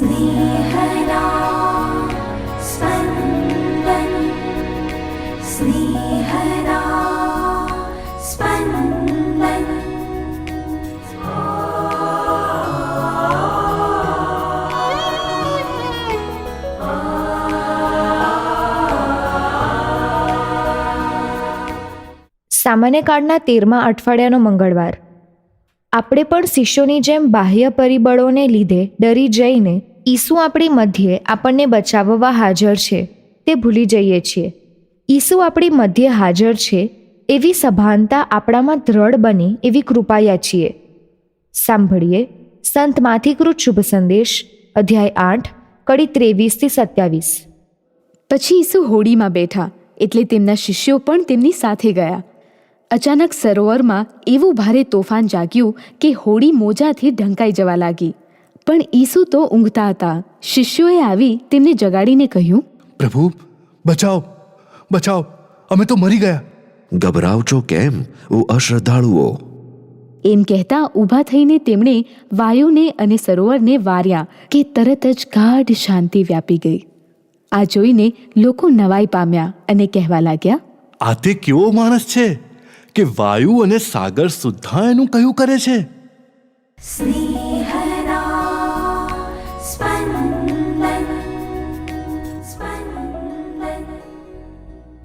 स्नेहदा स्पन्दन् स्नेहदा स्पन्दन् સામાન્ય કાળના તેરમા અઠવાડિયાનો મંગળવાર આપણે પણ શિષ્યોની જેમ બાહ્ય પરિબળોને લીધે ડરી જઈને ઈસુ આપણી મધ્યે આપણને બચાવવા હાજર છે, તે ભૂલી જઈએ છીએ. ઈસુ આપણી મધ્યે હાજર છે, એવી સભાનતા આપણામાં દ્રઢ બને એવી કૃપાયા છીએ. સાંભળીએ સંત માથિકૃત શુભ સંદેશ, અધ્યાય આઠ, કડી ત્રેવીસથી સત્યાવીસ. પછી ઈસુ હોડીમાં બેઠા, એટલે તેમના શિષ્યો પણ તેમની સાથે ગયા. અચાનક સરોવરમાં એવું ભારે તોફાન જાગ્યું કે હોડી મોજાથી ઢંકાઈ જવા લાગી. પણ ઈસુ તો ઊંઘતા હતા. શિષ્યોએ આવી તેમને જગાડીને કહ્યું પ્રભુ બચાવ બચાવ અમે તો મરી ગયા. ગભરાવ છો કેમ ઓ અશ્રદ્ધાળુઓ? એમ કહેતા ઊભા થઈને તેમણે વાયુને અને સરોવરને વાર્યા કે તરત જ ગાઢ શાંતિ વ્યાપી ગઈ. આ જોઈને લોકો નવાઈ પામ્યા અને કહેવા લાગ્યા આ તે કેવો માણસ છે કે વાયુ અને સાગર સુદ્ધા એનું કયું કરે છે? સ્નેહ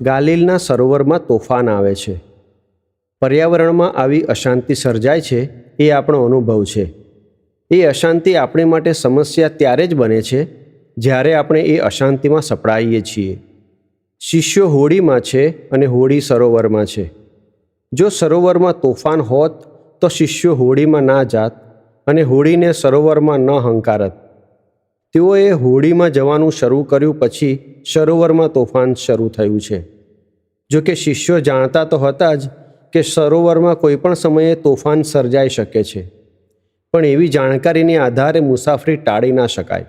ગાલિલના સરોવરમાં તોફાન આવે છે. પર્યાવરણમાં આવી અશાંતિ સર્જાય છે એ આપણો અનુભવ છે. એ અશાંતિ આપણી માટે સમસ્યા ત્યારે જ બને છે જ્યારે આપણે એ અશાંતિમાં સપડાઈએ છીએ. શિષ્યો હોડીમાં છે અને હોડી સરોવરમાં છે. જો સરોવરમાં તોફાન હોત તો શિષ્યો હોડીમાં ના જાત અને હોડીને સરોવરમાં ન હંકારત તેઓએ હોડીમાં જવાનું શરૂ કર્યું પછી સરોવરમાં તોફાન શરૂ થયું છે. જો કે શિષ્યો જાણતા તો હતા જ કે સરોવરમાં કોઈ પણ સમયે તોફાન સર્જાઈ શકે છે. પણ એવી જાણકારીને આધારે મુસાફરી ટાળી ના શકાય.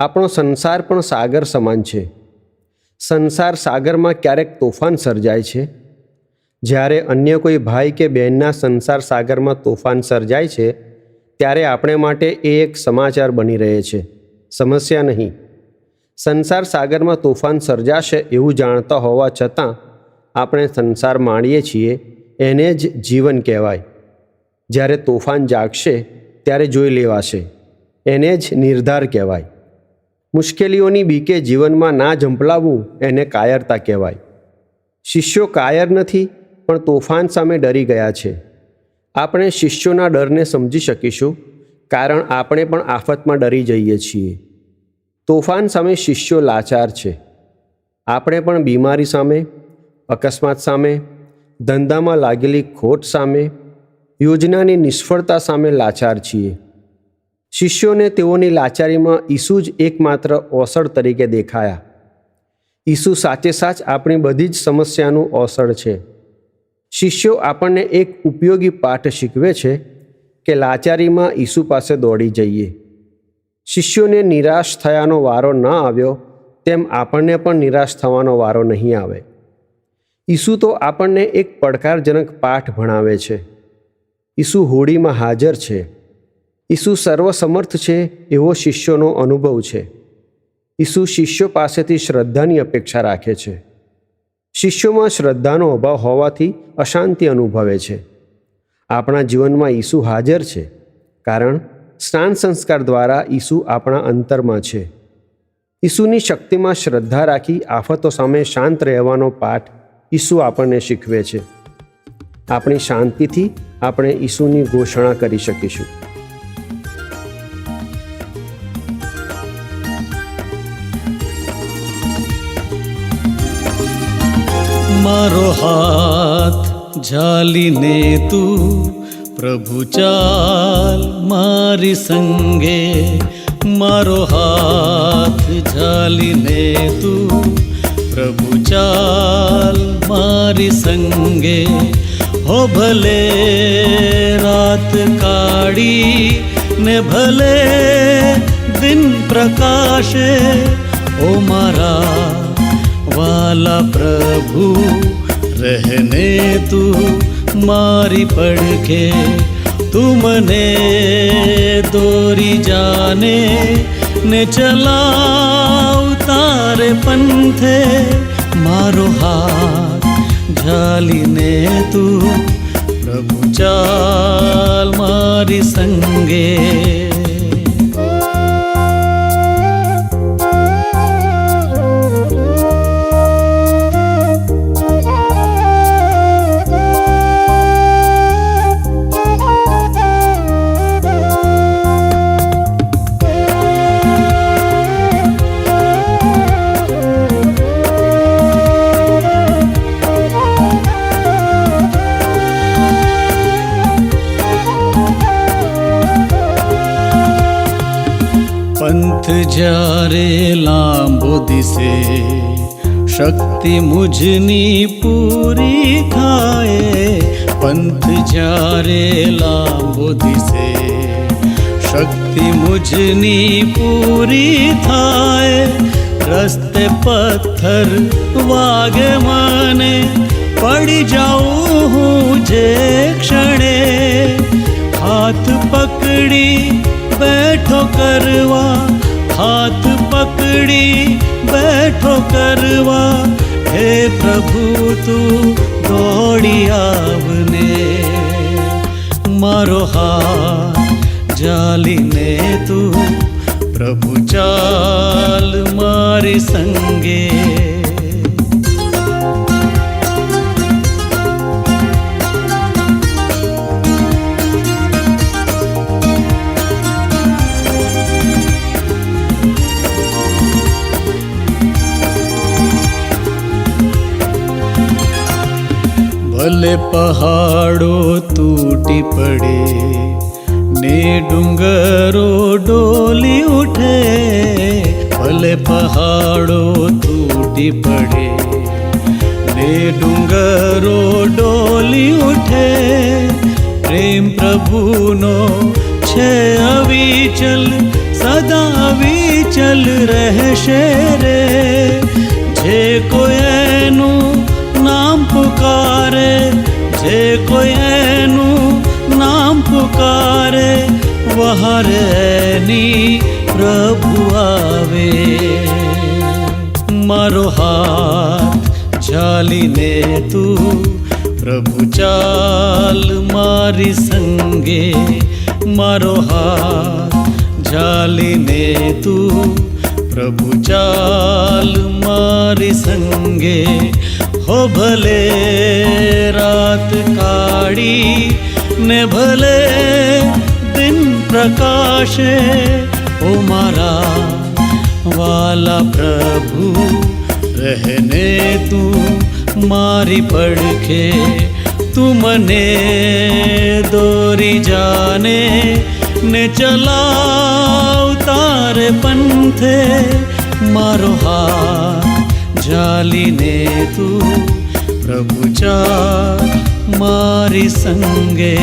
આપણો સંસાર પણ સાગર સમાન છે. સંસાર સાગરમાં ક્યારેક તોફાન સર્જાય છે. જ્યારે અન્ય કોઈ ભાઈ કે બહેનના સંસાર સાગરમાં તોફાન સર્જાય છે ત્યારે આપણે માટે એ એક સમાચાર બની રહે છે. સમસ્યા નહીં. સંસાર સાગરમાં તોફાન સર્જાશે એવું જાણતા હોવા છતાં આપણે સંસાર માણીએ છીએ, એને જ જીવન કહેવાય. જ્યારે તોફાન જાગશે, ત્યારે જોઈ લેવાશે. એને જ નિર્ધાર કહેવાય. મુશ્કેલીઓની બીકે જીવનમાં ના ઝંપલાવવું, એને કાયરતા કહેવાય. શિષ્યો કાયર નથી, પણ તોફાન સામે ડરી ગયા છે. આપણે શિષ્યોના ડરને સમજી શકીશું, કારણ આપણે પણ આફતમાં ડરી જઈએ છીએ. તોફાન સામે શિષ્યો લાચાર છે. આપણે પણ બીમારી સામે, અકસ્માત સામે, ધંધામાં લાગેલી ખોટ સામે, યોજનાની નિષ્ફળતા સામે લાચાર છીએ. શિષ્યોને તેઓની લાચારીમાં ઈસુ જ એકમાત્ર ઓસડ તરીકે દેખાયા. ઈસુ સાચે સાચ આપણી બધી જ સમસ્યાનું ઓસડ છે. શિષ્યો આપણને એક ઉપયોગી પાઠ શીખવે છે કે લાચારીમાં ઈસુ પાસે દોડી જઈએ. શિષ્યોને નિરાશ થયાનો વારો ન આવ્યો તેમ આપણને પણ નિરાશ થવાનો વારો નહીં આવે. ઈસુ તો આપણને એક પડકારજનક પાઠ ભણાવે છે. ઈસુ હોડીમાં હાજર છે. ઈસુ સર્વસમર્થ છે એવો શિષ્યોનો અનુભવ છે. ઈસુ શિષ્યો પાસેથી શ્રદ્ધાની અપેક્ષા રાખે છે. શિષ્યોમાં શ્રદ્ધાનો અભાવ હોવાથી અશાંતિ અનુભવે છે. આપણા જીવનમાં ઈસુ હાજર છે, કારણ સ્નાન સંસ્કાર દ્વારા ઈસુ આપણા અંતરમાં છે. ઈસુની શક્તિમાં શ્રદ્ધા રાખી આફતો સામે શાંત રહેવાનો પાઠ ઈસુ આપણને શીખવે છે. આપણી શાંતિથી આપણે ઈસુની ઘોષણા કરી શકીશું. મારો હાથ ઝાલીને તું પ્રભુ ચાલ મારી સંગે. મારો હાથ ઝાલીને તું પ્રભુ ચાલ મારી સંગે. હો ભલે રાત કાઢી ને ભલે દિન પ્રકાશે ઓ મારા વાલા પ્રભુ રહેને તું મારી પડખે તું મને દોરી જાને ને ચલાવ તારે પંથે મારો હાથ ઝાલીને તું પ્રભુ ચાલ મારી સંગે જ્યારે લાંબો દિશે, શક્તિ મુજની પૂરી થાય. પંથ જ્યારે લાંબો દિશે, શક્તિ મુજની પૂરી થાય. રસ્તે પથ્થર વાગે મને, પડી જાઉં હું જે ક્ષણે. હાથ પકડી બેઠો કરવા હાથ પકડી બેઠો કરવા હે પ્રભુ તું દોડી આવને મારો હાથ જાલીને તું પ્રભુ ચાલ મારી સંગે ભલે પહાડો તૂટી પડે. ને ડુંગરો ડોલી ઉઠે. ભલે પહાડો તૂટી પડે. ને ડુંગરો ડોલી ઉઠે. પ્રેમ પ્રભુનો છે અવિચલ, સદા અવિચલ રહેશે રે. જે કોઈ એનું નામ પુકારે, જે કોઈ એનું નામ પુકારે, વહારેની પ્રભુ આવે. મારો હાથ ચાલીને તું પ્રભુ ચાલ મારી સંગે. મારો હાથ ચાલીને તું પ્રભુ ચાલ મારી સંગે. હો ભલે રાત કાળી ને ભલે દિન પ્રકાશે ઓ મારા વાલા પ્રભુ રહેને તું મારી પડખે તું મને દોરી જાને ને ચલાવ તારે પંથે મારો હાથ જાલીને તું પ્રભુ ચા મારી સંગે.